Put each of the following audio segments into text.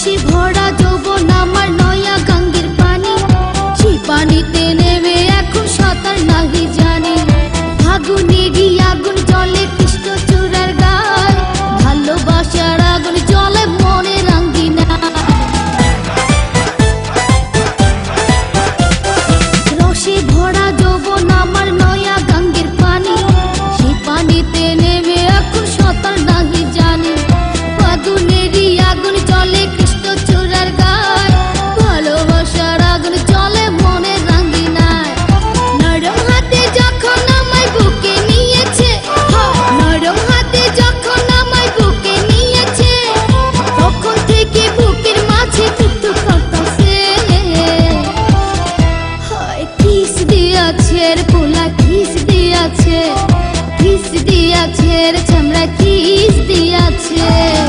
রসে ভরা যৌবন আমার নয়া গাঙ্গের পানি সেই পানিতে দিয়াছে রে চামড়া কিস দিয়াছে।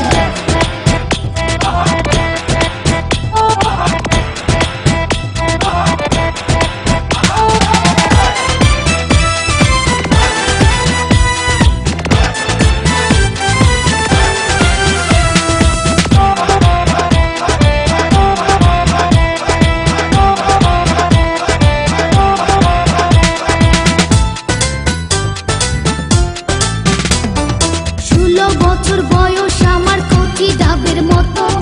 বছর বয়স আমার কচি ডাবের মতো।